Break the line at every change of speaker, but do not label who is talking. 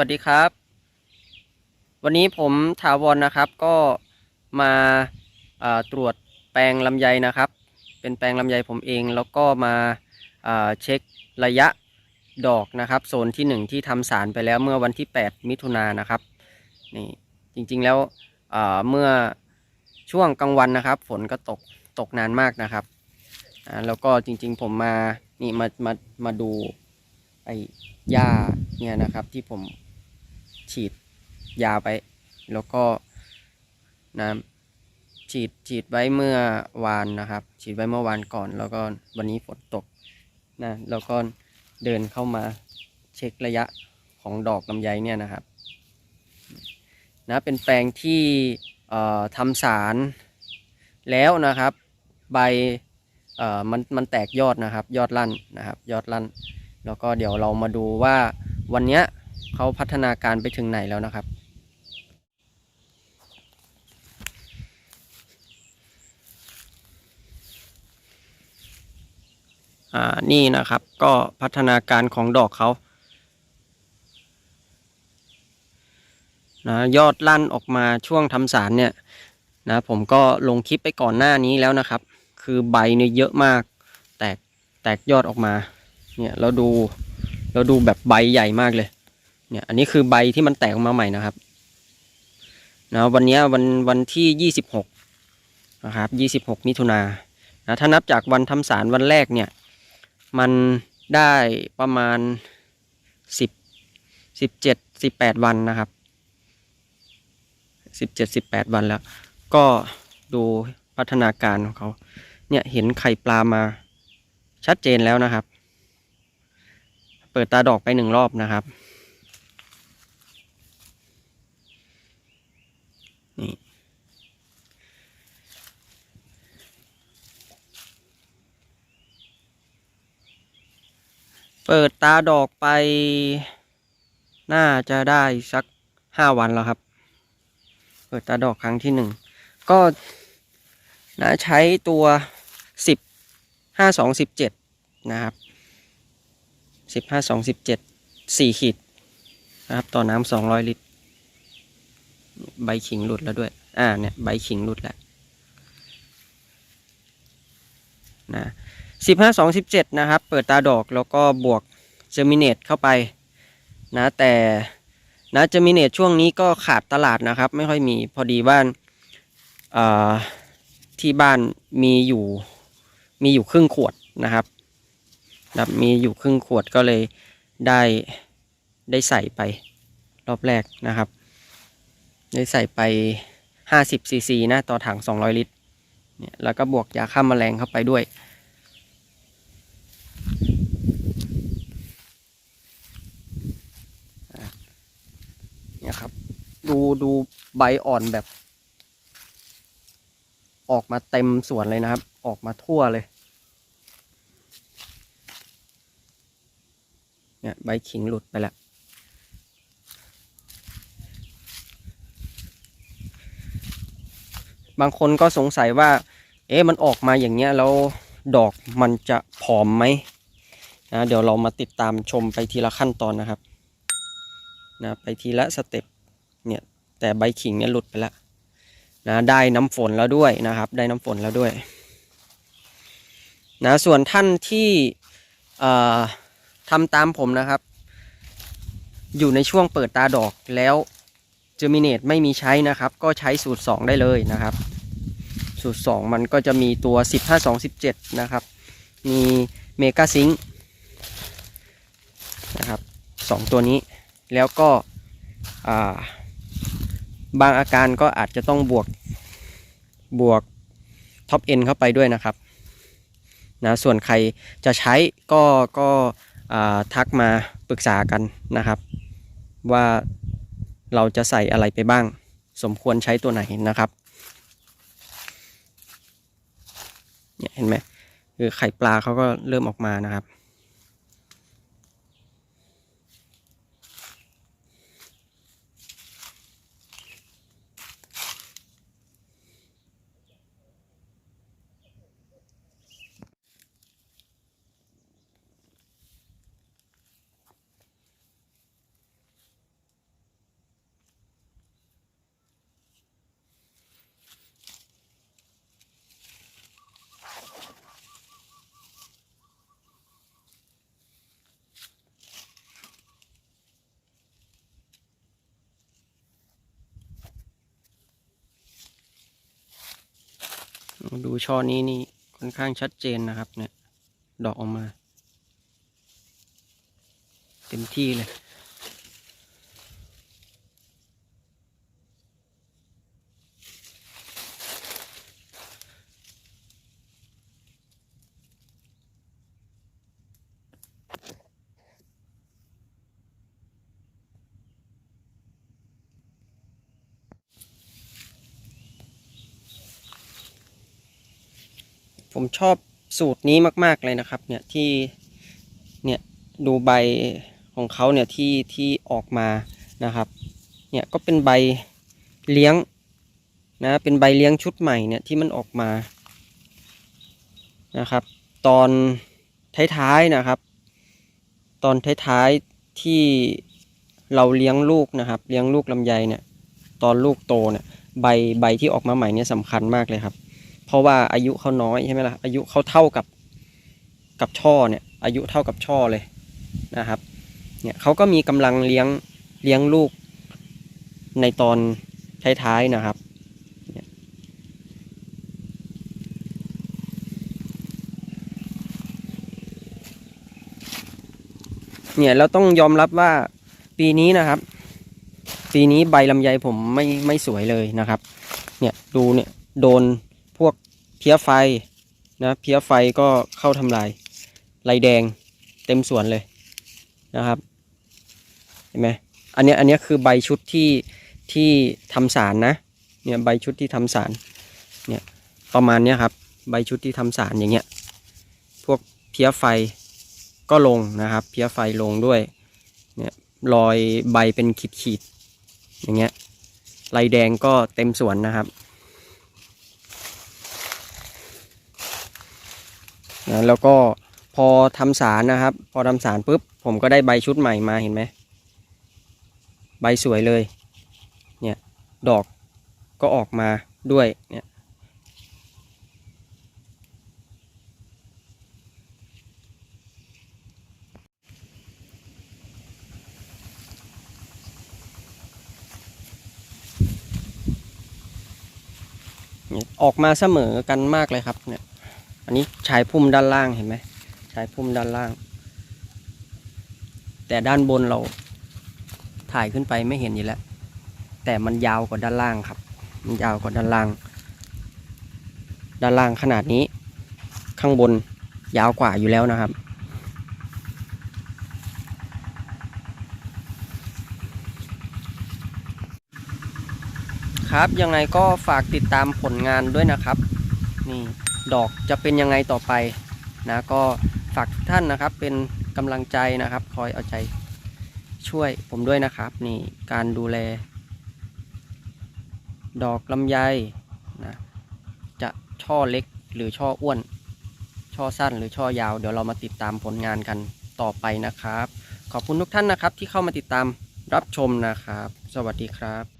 วัสดีครับ วันนี้ผมถาวรนนะครับก็มาาตรวจแปลงลำไยนะครับ เป็นแปลงลำไยผมเองแล้วก็มาาเช็คระยะดอกนะครับ โซนที่ 1 ที่ทำสารไปแล้วเมื่อวันที่ 8 มิถุนายนนะครับนี่จริงๆแล้วเมื่อช่วงกลางวันนะครับ ฝนก็ตกตกนานมากนะครับแล้วก็จริงๆผมมานี่มามามาดูไอ้หญ้าเนี่ยนะครับที่ผม ฉีดยาไป แล้วก็นะฉีดฉีดไว้เมื่อวานนะครับ ฉีดไว้เมื่อวานก่อน แล้วก็วันนี้ฝนตกนะแล้วก็เดินเข้ามาเช็คระยะของดอกลำไยเนี่ยนะครับนะเป็นแปลงที่เอ่อทำสารแล้วนะครับ ใบเอ่อมันมันแตกยอดนะครับ ยอดลั่นนะครับ ยอดลั่น แล้วก็เดี๋ยวเรามาดูว่าวันเนี้ย เขาพัฒนาการไปถึงไหนแล้วนะครับ อ่า นี่นะครับ ก็พัฒนาการของดอกเขานะยอดลั่นออกมาช่วงทำสารเนี่ยนะผมก็ลงคลิปไปก่อนหน้านี้แล้วนะครับ คือใบเนี่ยเยอะมาก แตกแตกยอดออกมาเนี่ยเราดูเราดูแบบใบใหญ่มากเลย เนี่ยอันนี้คือใบที่มันแตกออกมาใหม่นะครับนะวันนี้วันวันที่ยี่สิบหกนะครับยี่สิบหกมิถุนานะถ้านับจากวันทำสารวันแรกเนี่ยมันได้ประมาณสิบสิบเจ็ดสิบแปดวันนะครับสิบเจ็ดสิบแปดวันแล้ว ก็ดูพัฒนาการของเขาเนี่ยเห็นไข่ปลามาชัดเจนแล้วนะครับ เปิดตาดอกไปหนึ่งรอบนะครับ นี่ เปิดตาดอกไป น่าจะได้สักห้าวันแล้วครับ เปิดตาดอกครั้งที่หนึ่ง ก็นะใช้ตัวสิบห้าสองสิบเจ็ดนะครับสิบห้าสองสิบเจ็ดสี่ขีดนะครับ ต่อน้ำสองร้อยลิตร ใบขิงหลุดแล้วด้วย อ่าเนี่ยใบขิงหลุดแล้วนะสิบห้าสองสิบเจ็ดนะครับ เปิดตาดอกแล้วก็บวกเจอมิเนตเข้าไปนะแต่นะเจอมิเนตช่วงนี้ก็ขาดตลาดนะครับ ไม่ค่อยมีพอดีบ้านอ่าที่บ้านมีอยู่มีอยู่ครึ่งขวดนะครับนะมีอยู่ครึ่งขวดก็เลยได้ได้ใส่ไปรอบแรกนะครับ ได้ใส่ไป 50ซีซีนะต่อถัง 200 ลิตรเนี่ยแล้วก็บวกยาฆ่าแมลงเข้าไปด้วย เนี่ยครับ ดูดูใบอ่อนแบบ ออกมาเต็มสวนเลยนะครับ ออกมาทั่วเลย เนี่ยใบขิงหลุดไปแล้ว บางคนก็สงสัยว่า เอ๊ะมันออกมาอย่างเงี้ยแล้วดอกมันจะผอมไหมนะเดี๋ยวเรามาติดตามชมไปทีละขั้นตอนนะครับนะไปทีละสเต็ปเนี่ยแต่ใบขิงเนี่ยหลุดไปแล้วนะได้น้ำฝนแล้วด้วยนะครับ ได้น้ำฝนแล้วด้วยนะส่วนท่านที่เอ่อทำตามผมนะครับ อยู่ในช่วงเปิดตาดอกแล้ว เจอมิเนตไม่มีใช้นะครับ ก็ใช้สูตร 2 ได้เลยนะครับ สูตร 2 มันก็จะมีตัว 10 5 2 17 นะครับ มีเมกาซิงนะครับสองตัวนี้แล้วก็าบางอาการก็อาจจะต้องบวกบวกท็อปเอ็นเข้าไปด้วยนะครับนะส่วนใครจะใช้ก็ก็ทักมาปรึกษากันนะครับ ว่า เราจะใส่อะไรไปบ้าง สมควรใช้ตัวไหนนะครับเนี่ยเห็นไหมคือไข่ปลาเขาก็เริ่มออกมานะครับ ดูช่อนี้นี่ค่อนข้างชัดเจนนะครับ เนี่ย ดอกออกมา เต็มที่เลย ผมชอบสูตรนี้มากๆเลยนะครับ เนี่ยที่เนี่ยดูใบของเขาเนี่ยที่ที่ออกมานะครับ เนี่ยก็เป็นใบเลี้ยงนะเป็นใบเลี้ยงชุดใหม่เนี่ยที่มันออกมานะครับ ตอนท้ายๆนะครับ ตอนท้ายๆที่เราเลี้ยงลูกนะครับ เลี้ยงลูกลำไยเนี่ย ตอนลูกโตเนี่ยใบใบที่ออกมาใหม่เนี่ยสำคัญมากเลยครับ เพราะว่าอายุเขาน้อยใช่ไหมล่ะอายุเขาเท่ากับกับช่อเนี่ย อายุเท่ากับช่อเลยนะครับ เนี่ยเขาก็มีกำลังเลี้ยงเลี้ยงลูกในตอนท้ายๆนะครับเนี่ยเราต้องยอมรับว่าปีนี้นะครับ ปีนี้ใบลำไยผมไม่ไม่สวยเลยนะครับ เนี่ยดูเนี่ยโดน พวกเพี้ยไฟนะเพี้ยไฟก็เข้าทำลายลายแดงเต็มสวนเลยนะครับเห็นไหมอันนี้อันนี้คือใบชุดที่ที่ทำสารนะเนี่ยใบชุดที่ทำสารเนี่ยประมาณนี้ครับใบชุดที่ทำสารอย่างเงี้ยพวกเพี้ยไฟก็ลงนะครับ เพี้ยไฟลงด้วยเนี่ยรอยใบเป็นขีดๆอย่างเงี้ยลายแดงก็เต็มสวนนะครับ นะแล้วก็พอทำสารนะครับ พอทำสารปุ๊บ ผมก็ได้ใบชุดใหม่มาเห็นไหมใบสวยเลย เนี่ยดอกก็ออกมาด้วยเนี่ยออกมาเสมอกันมากเลยครับเนี่ย อันนี้ชายพุ่มด้านล่างเห็นไหมชายพุ่มด้านล่าง แต่ด้านบนเราถ่ายขึ้นไปไม่เห็นอยู่แล้ว แต่มันยาวกว่าด้านล่างครับ มันยาวกว่าด้านล่าง ด้านล่างขนาดนี้ ข้างบนยาวกว่าอยู่แล้วนะครับ ครับยังไงก็ฝากติดตามผลงานด้วยนะครับ นี่ ดอกจะเป็นยังไงต่อไปนะก็ฝากทุกท่านนะครับเป็นกำลังใจนะครับ คอยเอาใจช่วยผมด้วยนะครับ นี่การดูแล ดอกลำไยนะจะช่อเล็กหรือช่ออ้วน ช่อสั้นหรือช่อยาว เดี๋ยวเรามาติดตามผลงานกันต่อไปนะครับ ขอบคุณทุกท่านนะครับที่เข้ามาติดตามรับชมนะครับ สวัสดีครับ